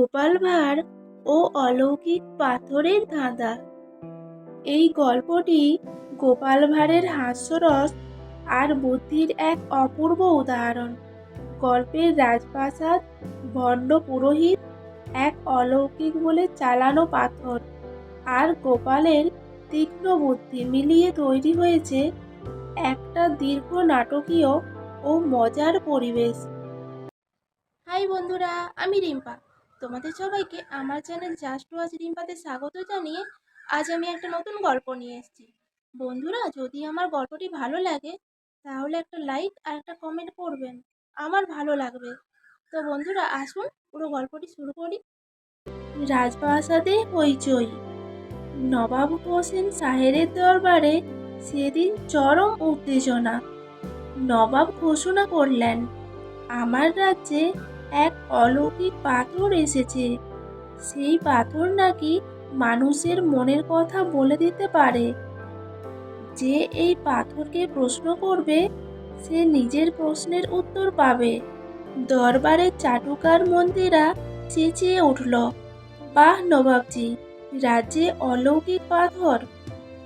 গোপাল ভাঁড় ও অলৌকিক পাথরের ধাঁধা। এই গল্পটি গোপাল ভাঁড়ের হাস্যরস আর বুদ্ধির এক অপূর্ব উদাহরণ। গল্পের রাজপ্রাসাদ, ভণ্ড পুরোহিত, এক অলৌকিক বলে চালানো পাথর আর গোপালের তীক্ষ্ণ বুদ্ধি মিলিয়ে তৈরি হয়েছে একটা দীর্ঘ নাটকীয় ও মজার পরিবেশ। হাই বন্ধুরা, আমি রিম্পা। তোমাদের সবাইকে আমার চ্যানেল জাস্ট ওয়াচ রিম্পাতে স্বাগত জানিয়ে আজ আমি একটা নতুন গল্প নিয়ে এসেছি। বন্ধুরা, যদি আমার গল্পটি ভালো লাগে, তাহলে একটা লাইক আর একটা কমেন্ট করবেন। আমার ভালো লাগবে। তো বন্ধুরা, আসুন পুরো গল্পটি শুরু করি। রাজপ্রাসাদে হইচই। নবাব হোসেন সাহেরের দরবারে সেদিন চরম উত্তেজনা। নবাব ঘোষণা করলেন, আমার রাজ্যে এক অলৌকিক পাথর এসেছে। সেই পাথর নাকি মানুষের মনের কথা বলে দিতে পারে। যে এই পাথরকে প্রশ্ন করবে, সে নিজের প্রশ্নের উত্তর পাবে। দরবারের চাটুকার মন্ত্রীরা চেঁচিয়ে উঠল, বাহ নবাবজি, রাজ্যে অলৌকিক পাথর।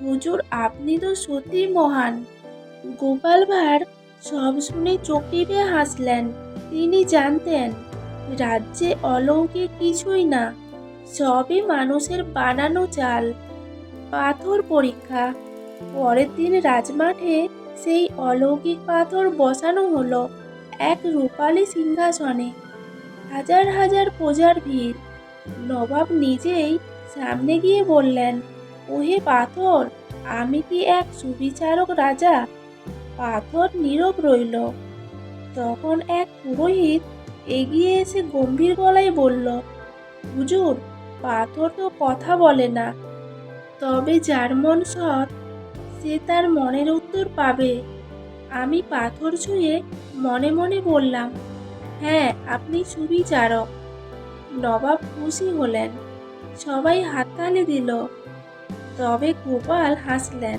হুজুর, আপনি তো সত্যি মহান। গোপাল ভাঁড় সব শুনে টিপে হাসলেন। তিনি জানতেন, রাজ্যে অলৌকিক কিছুই না, সবই মানুষের বানানো চাল। পাথর পরীক্ষা, পরের দিন রাজমাঠে সেই অলৌকিক পাথর বসানো হলো এক রূপালি সিংহাসনে। হাজার হাজার প্রজার ভিড়। নবাব নিজেই সামনে গিয়ে বললেন, ওহে পাথর, আমি কি এক সুবিচারক রাজা? পাথর নীরব রইল। তখন এক পুরোহিত এগিয়ে এসে গম্ভীর গলায় বলল, হুজুর, পাথর তো কথা বলে না। তবে যার মন সৎ, সে তার মনের উত্তর পাবে। আমি পাথর ছুঁয়ে মনে মনে বললাম হ্যাঁ আপনি সুবিচারক। নবাব খুশি হলেন। সবাই হাততালি দিল। তবে গোপাল হাসলেন।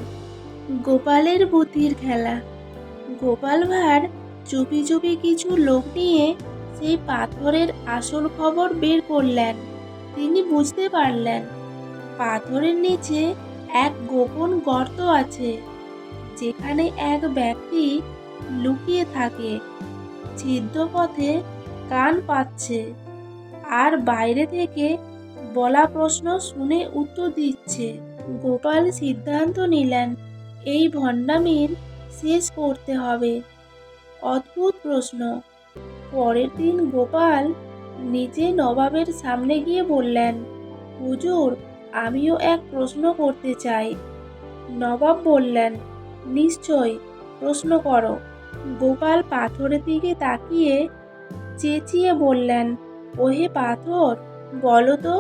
গোপালের বুদ্ধির খেলা। গোপাল ভাঁড় চুপি চুপি কিছু লোক নিয়ে সেই পাথরের আসল খবর বের করলেন। তিনি বুঝতে পারলেন, পাথরের নিচে এক গোপন গর্ত আছে, যেখানে এক ব্যক্তি লুকিয়ে থাকে, ছিদ্র পথে কান পাচ্ছে আর বাইরে থেকে বলা প্রশ্ন শুনে উত্তর দিচ্ছে। গোপাল সিদ্ধান্ত নিলেন, এই ভণ্ডামির শেষ করতে হবে। অদ্ভুত প্রশ্ন। পরের দিন গোপাল নিজে নবাবের সামনে গিয়ে বললেন, হুজুর, আমিও এক প্রশ্ন করতে চাই। নবাব বললেন, নিশ্চয়, প্রশ্ন করো। গোপাল পাথরের দিকে তাকিয়ে চেঁচিয়ে বললেন, ওহে পাথর, বলো তো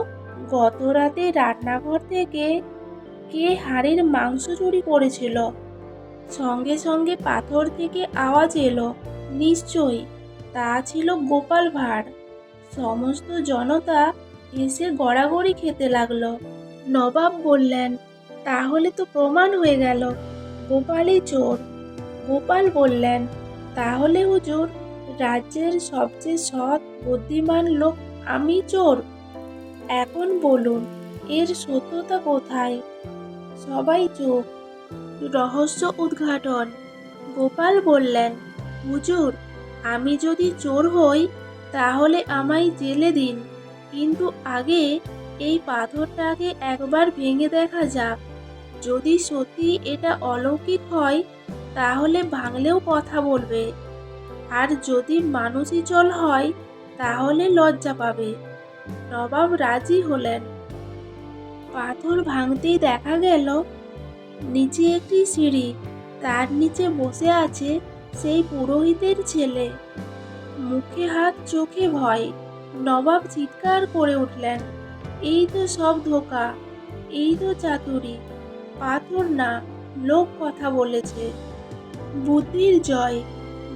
গত রাতে রান্নাঘর থেকে কে হাড়ের মাংস চুরি করেছিল? সঙ্গে সঙ্গে পাথর থেকে আওয়াজ এলো, নিশ্চয়ই, তা ছিল গোপাল ভাঁড়। সমস্ত জনতা এসে গড়াগড়ি খেতে লাগল। নবাব বললেন, তাহলে তো প্রমাণ হয়ে গেল, গোপালই চোর। গোপাল বললেন, তাহলে হুজুর, রাজ্যের সবচেয়ে সৎ, বুদ্ধিমান লোক আমি চোর। এখন বলুন, এর সত্যতা কোথায়? সবাই চোখ রহস্য উদ্ঘাটন। গোপাল বললেন, হুজুর, আমি যদি চোর হই, তাহলে আমায় জেলে দিন। কিন্তু আগে এই পাথরটাকে একবার ভেঙে দেখা যাক। যদি সত্যি এটা অলৌকিক হয়, তাহলে ভাঙলেও কথা বলবে। আর যদি মানুষই চল হয়, তাহলে লজ্জা পাবে। নবাব রাজি হলেন। পাথর ভাঙতেই দেখা গেল নিচে একটি সিঁড়ি। তার নিচে বসে আছে সেই পুরোহিতের ছেলে। মুখে হাত, চোখে ভয়। নবাব চিৎকার করে উঠলেন, এই তো সব ধোকা, এই তো চাতুরি, পাথর না, লোক কথা বলেছে। বুদ্ধির জয়,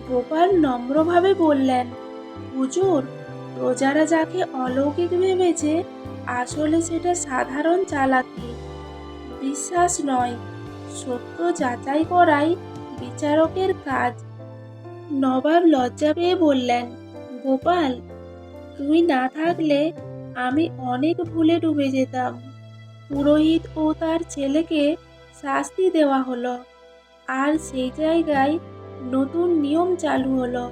গোপাল নম্রভাবে বললেন, হুজুর, প্রজারা যাকে অলৌকিক ভেবেছে, আসলে সেটা সাধারণ চালাকি। বিশ্বাস নয় সত্য যাচাই করাই বিচারকের কাজ। নবাব লজ্জা পেয়ে বললেন, গোপাল, তুই না থাকলে আমি অনেক ভুলে ডুবে যেতাম। পুরোহিত ও তার ছেলেকে শাস্তি দেওয়া হলো। আর সেই জায়গায় নতুন নিয়ম চালু হলো।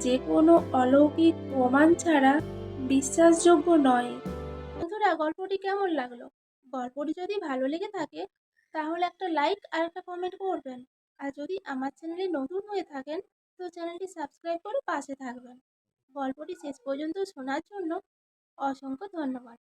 যে কোনো অলৌকিক প্রমাণ ছাড়া বিশ্বাসযোগ্য নয়। বন্ধুরা, গল্পটি কেমন লাগল? গল্পটি যদি ভালো লেগে থাকে তাহলে একটা লাইক আর একটা কমেন্ট করবেন। আর যদি আমার চ্যানেলে নতুন হয়ে থাকেন, তো চ্যানেলটি সাবস্ক্রাইব করে পাশে থাকবেন। গল্পটি শেষ পর্যন্ত শোনার জন্য অসংখ্য ধন্যবাদ।